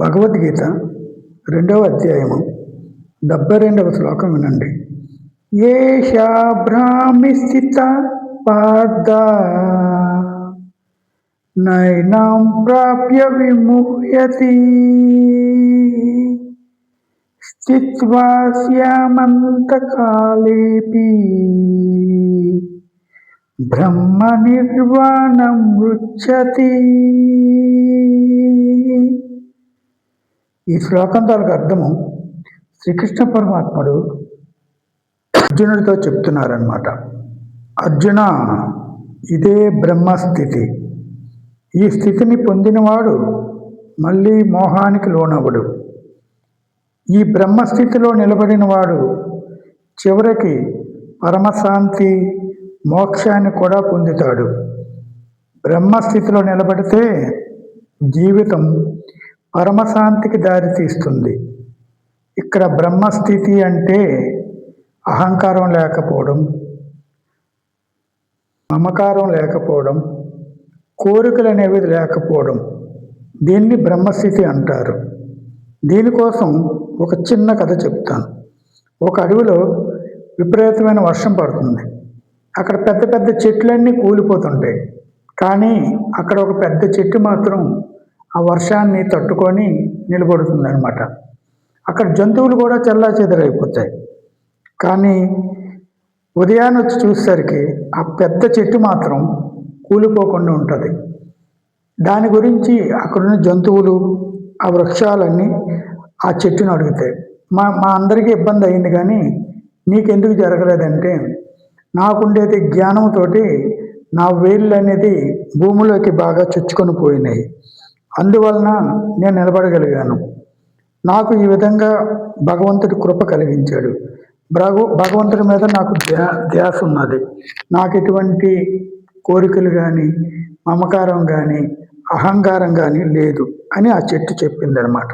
భగవద్గీత రెండవ అధ్యాయము డెబ్బై రెండవ శ్లోకం వినండి. ఏషా భ్రామి స్థిత పాద నైనాం ప్రాప్య విముహ్యతి స్థిత్వా శ్యామంతకాళేపి బ్రహ్మ నిర్వాణం మృచ్చతి ఈ శ్లోకం తాలూకు అర్థము శ్రీకృష్ణ పరమాత్ముడు అర్జునుడితో చెప్తున్నారనమాట అర్జున ఇదే బ్రహ్మస్థితి. ఈ స్థితిని పొందినవాడు మళ్ళీ మోహానికి లోనవడు ఈ బ్రహ్మస్థితిలో నిలబడినవాడు చివరికి పరమశాంతి మోక్షాన్ని కూడా పొందుతాడు. బ్రహ్మస్థితిలో నిలబడితే జీవితం పరమశాంతికి దారితీస్తుంది. ఇక్కడ బ్రహ్మస్థితి అంటే అహంకారం లేకపోవడం మమకారం లేకపోవడం కోరికలు అనేవి లేకపోవడం. దీన్ని బ్రహ్మస్థితి అంటారు. దీనికోసం ఒక చిన్న కథ చెప్తాను. ఒక అడవిలో విపరీతమైన వర్షం పడుతుంది. అక్కడ పెద్ద పెద్ద చెట్లన్నీ కూలిపోతుంటాయి. కానీ అక్కడ ఒక పెద్ద చెట్టు మాత్రం ఆ వర్షాన్ని తట్టుకొని నిలబడుతుంది అనమాట అక్కడ జంతువులు కూడా చల్లా చెదరైపోతాయి. కానీ ఉదయాన్నే వచ్చి చూసేసరికి ఆ పెద్ద చెట్టు మాత్రం కూలిపోకుండా ఉంటుంది. దాని గురించి అక్కడున్న జంతువులు ఆ వృక్షాలన్నీ ఆ చెట్టును అడుగుతాయి. మా మా అందరికీ ఇబ్బంది అయింది కానీ నీకెందుకు జరగలేదంటే నాకుండేది జ్ఞానంతో నా వేళ్ళు అనేది భూమిలోకి బాగా చొచ్చుకొని పోయినాయి. అందువలన నేను నిలబడగలిగాను. నాకు ఈ విధంగా భగవంతుడి కృప కలిగించాడు. భగవ భగవంతుడి మీద నాకు ధ్యా ధ్యాస ఉన్నది. నాకు ఎటువంటి కోరికలు కానీ మమకారం కానీ అహంకారం కానీ లేదు అని ఆ చెట్టు చెప్పిందనమాట.